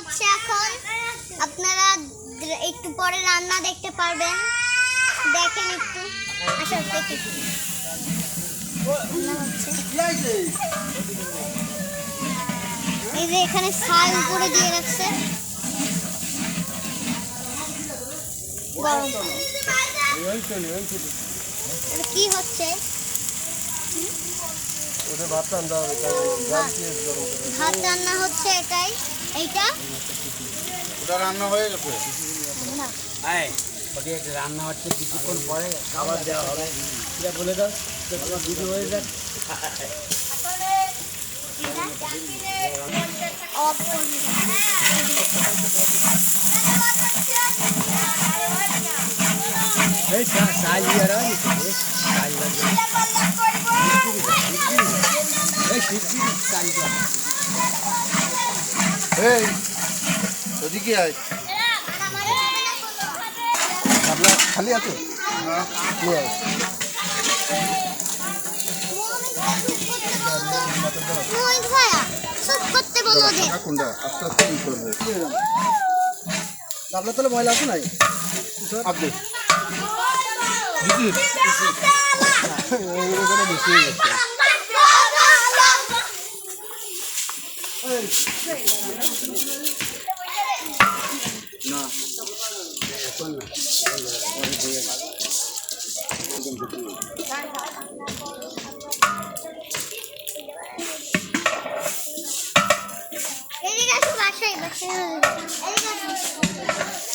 হচ্ছে এখন। আপনারা একটু পরে রান্না দেখতে পারবেন। দেখেন একটু। আচ্ছা এই যে এখানে শাল করে দিয়ে রাখছে। গরম। কি হচ্ছে? ওটা ভাত রান্না হবে তাই ভাত। গরম করে ভাত রান্না হচ্ছে এটাই। এইটা? ওটা রান্না হয়ে গেছে? না। হ্যাঁ ওটি রান্না হচ্ছে কিছুক্ষণ পরে খাবার দেওয়া হবে। এটা বলে দাও তো তোমার দুটো হয়ে যাক। এই চাল দিয়ে চাল চাল দিয়ে এই ওদিকে আয়? আপনার খালি আছে কোনটা? আস্তে আস্তে ই করব? আপনার তাহলে ময়লা আছে নাই? আপনি। বেশি হয়ে গেছে না এখন না। এদিকে আসো বাসায় বাসায় এদিকে আসো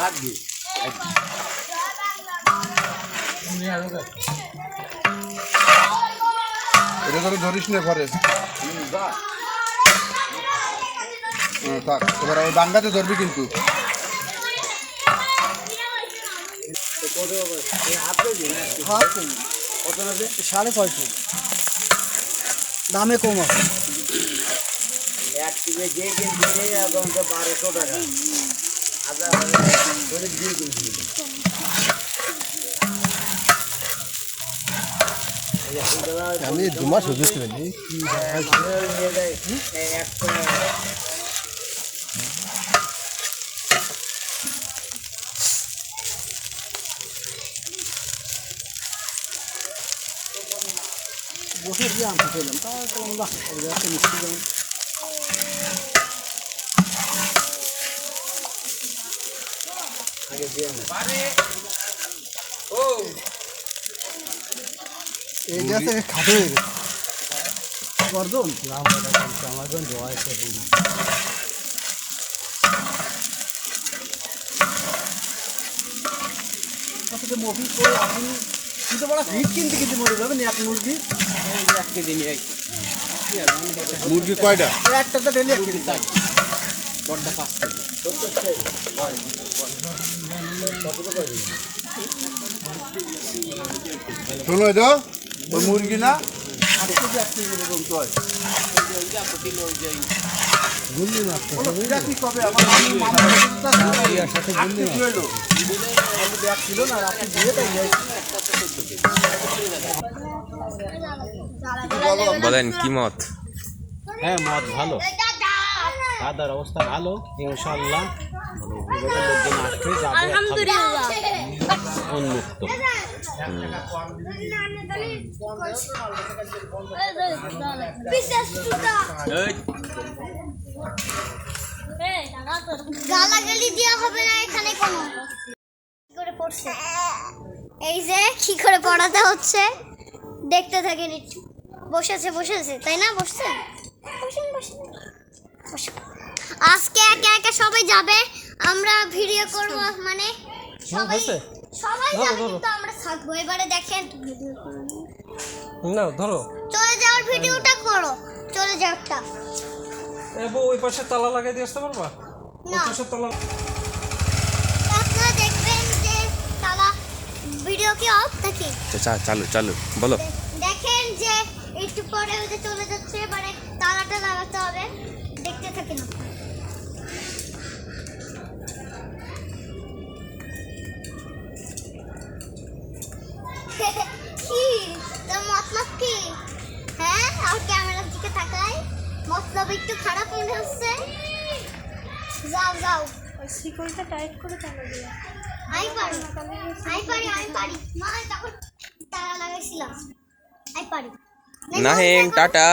থাকবি এটা করে ধরিস না ঘরে। হুম, থাক এবার ওই ডাঙ্গাতে ধরবি কিন্তু। সাড়ে ছয়শো দামে কম আছে এক কিলো যে এখন বারোশো টাকা হাজার ধরে দিয়ে কিনছি আমি দু মাস নাকি? একটা বসে দিয়ে চাইলাম তাও আমরা মিষ্টি যেমন আগে দিয়ে না এই হয়ে গেছে গর্জন আমাজন জয় করে আপনি কিন্তু বড় হিট কিনতে কিনতে মরে যাবেন এক মুরগি। এক কেজি নিয়ে মুরগি কয়টা? একটা তো ডেলি এক কেজি বড়টা পাঁচ কেজি। শোনো তো ওই মুরগি না এটা। বলেন কি মত হ্যাঁ মদ ভালো দাদার অবস্থা ভালো ইনশাল্লাহ লোকজন আসবে যাবে উন্মুক্ত গালাগালি দেওয়া হবে না এখানে কোনো। করে পড়ছে? এই যে কি করে পড়াতে হচ্ছে? দেখতে থাকেন একটু। বসেছে বসেছে তাই না? বসছে? বসেন বসেন। বসেন। আজকে একে একে সবাই যাবে আমরা ভিডিও করব মানে সবাই সবাই যাবে কিন্তু আমরা থাকব। এবারে দেখেন। না ধরো। চলে যাওয়ার ভিডিওটা করো। চলে যাওয়ারটা। এ বউ ওই পাশে তালা লাগাই দিয়ে আসতে পারবা? ওই পাশে তালা আপনারা দেখবেন যে তালা ভিডিও কি অফ চা- চা- চালু চালু বলো। দেখেন যে একটু পরে ওই যে চলে যাচ্ছে এবারে তালাটা লাগাতে হবে। দেখতে থাকেন আপনারা। কি তোর মতলব কি? হ্যাঁ আর ক্যামেরার দিকে তাকাই। মতলব একটু খারাপ মনে হচ্ছে। যাও যাও। শিকলটা টাইট করে কেন দিলা? আমি পারি। আমি পারি আমি পারি। মা তখন তারা লাগাইছিলাম। আমি পারি। নাহিম টাটা।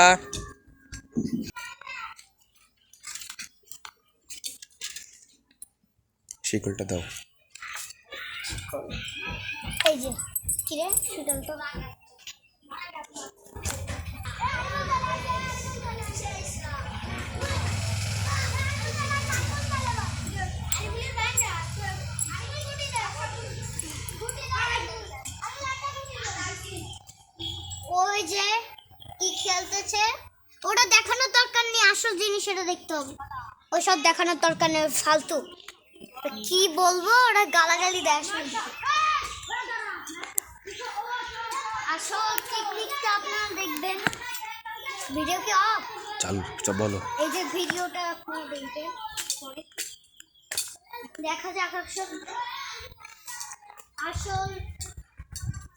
শিকলটা দাও। এই যে। কি রে তো ওই যে কি খেলতেছে? ওটা দেখানোর দরকার নেই আসল জিনিস এটা দেখতে হবে। ওইসব দেখানোর দরকার নেই ফালতু। কি বলব ওরা গালাগালি দেয় আসল টেকনিকটা আপনারা দেখবেন। ভিডিও কি অফ চালু বলো। এই যে ভিডিওটা আপনারা দেখবেন দেখা যাক আসল আসল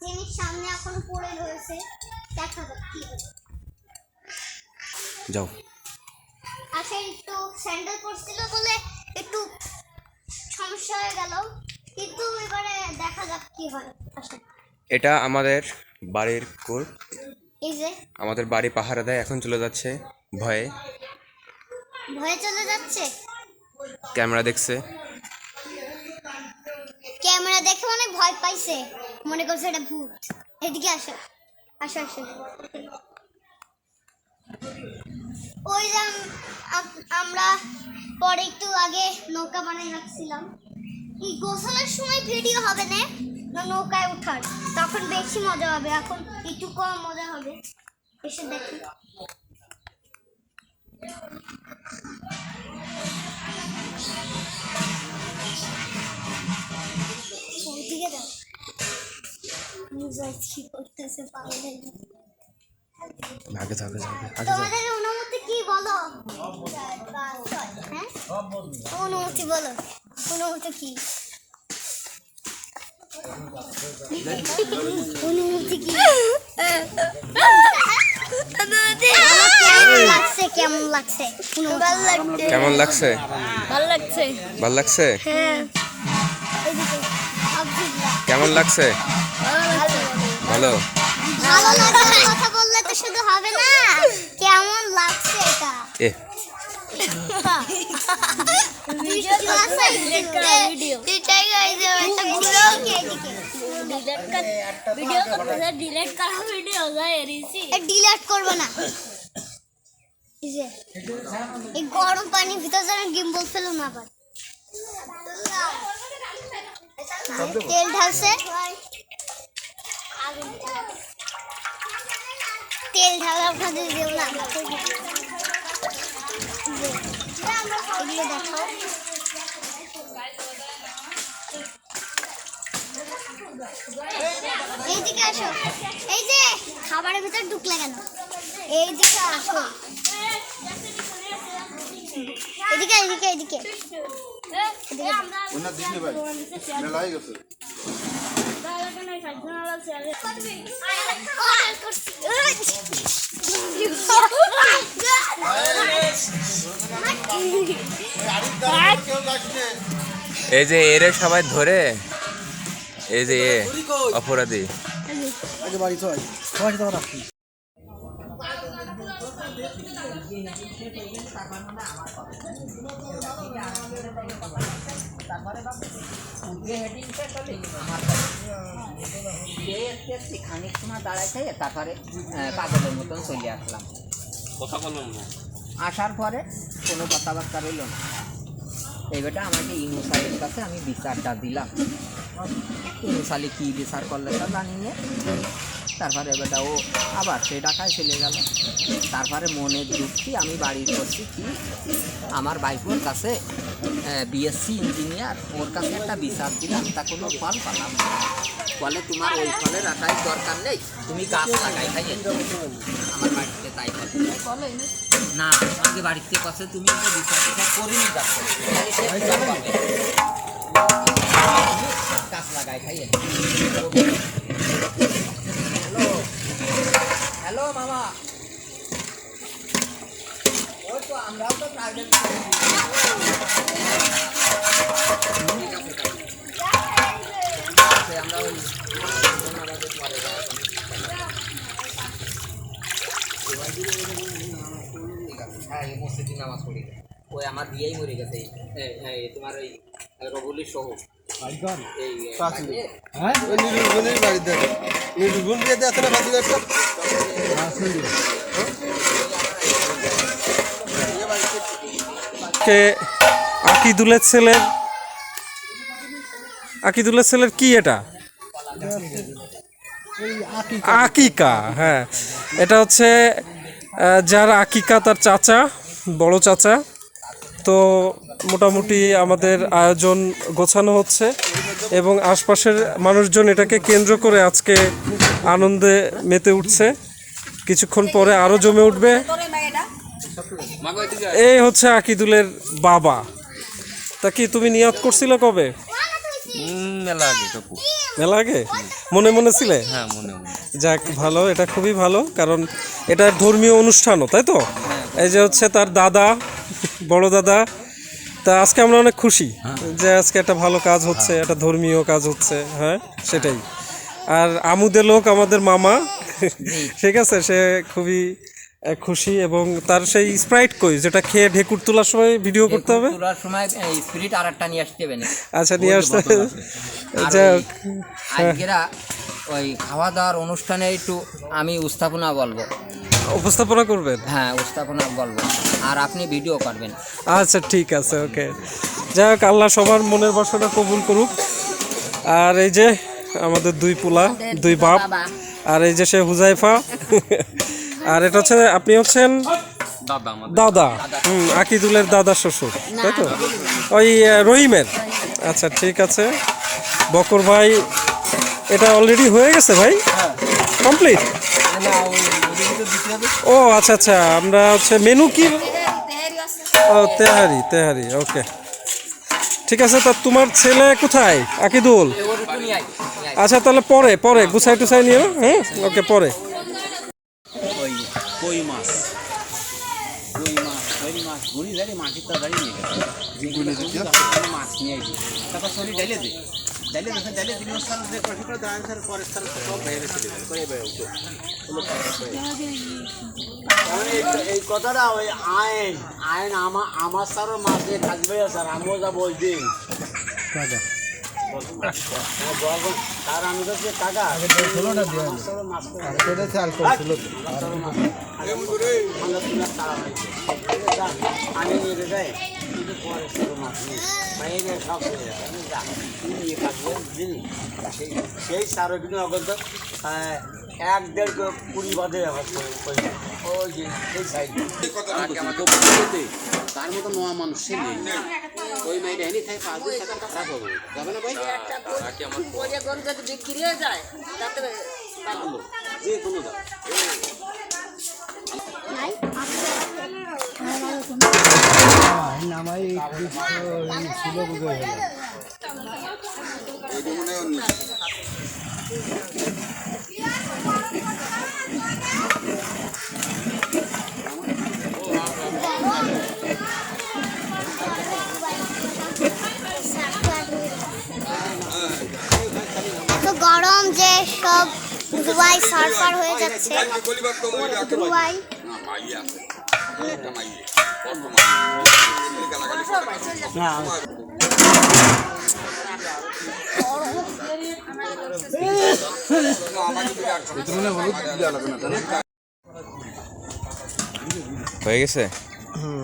জিনিস সামনে এখন পড়ে রয়েছে। দেখা যাক কি হবে। যাও। আসলে একটু স্যান্ডেল পরছিল বলে একটু সমস্যা হয়ে গেল। কিন্তু এবারে দেখা যাক কি হয়। আসলে। এটা আমাদের বাড়ির কোর এই যে। আমাদের বাড়ি পাহারা দেয় এখন চলে যাচ্ছে ভয়ে। ভয়ে চলে যাচ্ছে? ক্যামেরা দেখছে। ক্যামেরা দেখে অনেক ভয় পাইছে। মনে করছে এটা ভূত। এদিকে আসো। আসো আসো। ওই যে আম- আম- আমরা পরে একটু আগে নৌকা বানাই রাখছিলাম। এই গোসলের সময় ভিডিও হবে না? নৌকায় ওঠার তখন বেশি মজা হবে এখন একটু কম মজা হবে। এসে দেখি। ওদিকে দাও বুঝাই কি করতেছে পাগলের মতো। আগে আগে আগে তোমাদের অনুমতি কি বলো? হ্যাঁ? অনুমতি বলো। অনুমতি কি? কেমন লাগছে? ভালো লাগছে কেমন লাগছে ভালো ভালো লাগছে? হ্যাঁ। কেমন লাগছে? ভালো। ভালো লাগার কথা বললে তো শুধু হবে না। কেমন লাগছে এটা? ডিলেট করব না। এই গরম পানির ভিতর গিম্বল ফেলো না তেল ঢালছে। তেল ঢালা আপনাদের দেব না। যে, এগুলো দেখাও এইদিকে আসো এই যে খাবারের ভিতর ঢুকলে কেন এইদিকে আসো এদিকে এদিকে এদিকে মেলাই গেছে এই যে এরে সবাই ধরে এই যে এ অপরাধী। আগে খানিক সময় দাঁড়াইছে তারপরে পাগলের মতন চলে আসলাম আসার পরে কোনো কথাবার্তা রইল না। এইবারটা আমাকে ইনুসালির কাছে আমি বিচারটা দিলাম। ইনুসালি কী বিচার করলে তা জানি না। তারপরে এবারটা ও আবার সে ঢাকায় চলে গেল। তারপরে মনের যুক্তি আমি বাড়ি করছি কি, আমার বাইকুর কাছে বিএসসি ইঞ্জিনিয়ার ওর কাছে একটা বিচার দিলাম, তা কোনো ফল পেলাম ফলে তোমার ওই ফলে রাখাই দরকার নেই, তুমি গাছ লাগাই খাই আমার বাড়িতে তাই করে না আগে বাড়িতে কাছে তুমি বিচার যাচ্ছ। গাছ লাগাই খাই হ্যালো মামা ওই তো আমরাও তো প্রাইভেট আমরা ওই হ্যাঁ এই মসজিদে নামাজ পড়ি ওই আমার বিয়েই মরে গেছে এই- এই তোমার ওই রবুলি সহ। এই বাড়িতে হ্যাঁ? ওই নির্গুণের বাড়িতে নির্গুণ দিয়ে আছে না বাড়িতে একটা কে আকিদুলের ছেলের আকিদুলের ছেলের কি এটা? আকিকা হ্যাঁ। এটা হচ্ছে যার আকিকা তার চাচা বড় চাচা। তো মোটামুটি আমাদের আয়োজন গোছানো হচ্ছে এবং আশপাশের মানুষজন এটাকে কেন্দ্র করে আজকে আনন্দে মেতে উঠছে। কিছুক্ষণ পরে আরও জমে উঠবে। এই হচ্ছে আকিদুলের বাবা। তা কি তুমি নিয়াত করছিলে কবে? মেলা আগে মেলা আগে? মনে মনে ছিলে? হ্যাঁ মনে মনে। যাক ভালো এটা খুবই ভালো কারণ এটা ধর্মীয় অনুষ্ঠানও তাই তো? এই যে হচ্ছে তার দাদা বড় দাদা তা আজকে আমরা অনেক খুশি যে আজকে একটা ভালো কাজ হচ্ছে একটা ধর্মীয় কাজ হচ্ছে হ্যাঁ সেটাই। আর আমুদে লোক আমাদের মামা ঠিক আছে সে খুবই খুশি এবং তার সেই স্প্রাইট কই যেটা খেয়ে ঢেকুর তোলার সময় ভিডিও করতে হবে? তোলার সময় স্পিরিট আর একটা নিয়ে আসতে হবে আচ্ছা নিয়ে আসতে যাই ওই খাওয়া দাওয়ার অনুষ্ঠানে একটু আমি উপস্থাপনা বলব। উপস্থাপনা করবেন? হ্যাঁ উপস্থাপনা বলব। আর আপনি ভিডিও করবেন। আচ্ছা ঠিক আছে ওকে। যাই হোক আল্লাহ সবার মনের বাসনা কবুল করুক। আর এই যে আমাদের দুই পোলা দুই বাপ আর এই যে সে হুজাইফা। আর এটা হচ্ছে আপনি হচ্ছেন দাদা হুম আকিদুলের দাদা শ্বশুর তাই তো? ওই রহিমের। আচ্ছা ঠিক আছে। বকর ভাই এটা অলরেডি হয়ে গেছে ভাই? কমপ্লিট ও আচ্ছা আচ্ছা আমরা হচ্ছে মেনু কি? ও, তেহারি তেহারি ওকে ঠিক আছে, তা তোমার ছেলে কোথায়? আকিদুল? আচ্ছা তাহলে পরে পরে, গুছাই টুছাই নিও হ্যাঁ? ওকে পরে। কই মাছ? যাই মাটির তা নিয়ে গেছে। মাছ নিয়ে আইছি। তারপর শরীর ডাইলে দে ডাইলে দেখে ডাইলে দিন সার যে কষ্ট করে দাঁড়ান স্যার পরের স্যার সব বাইরে চলে গেল করে বাইরে উঠো। এই কথাটা ওই আইন আইন আমার আমার স্যারও মাঝে থাকবে স্যার আমিও যাব ওই দিন। তার আমি তো টাকা আমার স্যারও মাছ করে এটা চাল করছিল আমি নিয়ে যাই কিন্তু পরে শুধু মাছ নেই বাইরে সব হয়ে যাবে আমি যা তুই নিয়ে কাটবো দিলি সেই সেই সারও কিন্তু অগত এক দেড় কুড়ি বাদে আমার পয়সা ওই যে সেই সাইড তার মতো নোয়া মানুষ সে নেই। ওই মেয়েটা এনে খাই পাঁচ দিন টাকা খারাপ হবে। যাবে না ভাই? গরু যদি বিক্রি হয়ে যায় তাতে ভালো যে কোনো দাম। এত ধুয়াই সারফার হয়ে যাচ্ছে। ধুয়াই হয়ে গেছে? হুম।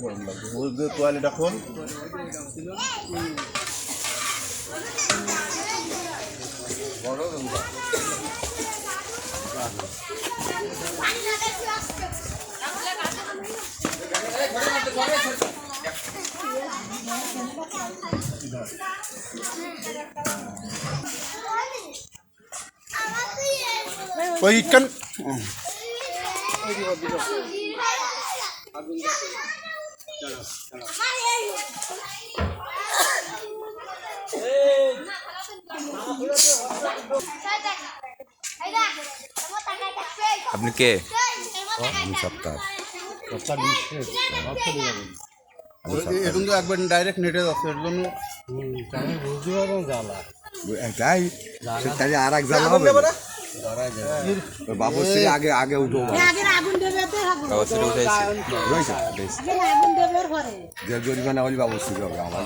গরম লাগবে ওই যে তোয়ালিটা খোল ওই ইটকান আপনি কে? এখন তো একবার ডাইরেক্ট নেটে যাচ্ছে এর জন্য তাই? তাই আর এক জানা হবে? বাবু শ্রী আগে আগে উঠো। অবস্থা উঠেছে রয়েছে? বেশ। যে জরিমানা হলি বাবু শ্রী হবে আমার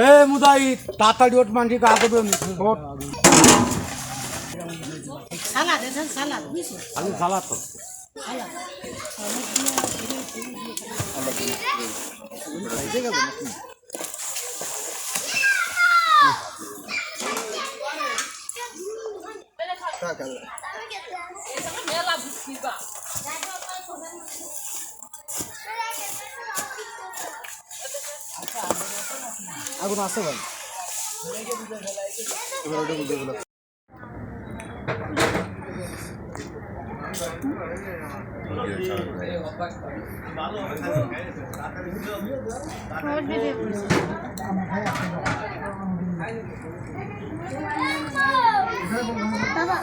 এ মুদাই তাড়াতাড়ি ওট মানছি গা দেবে ওট আমি সালাদ তো আগুন আছে ভাই। বাবা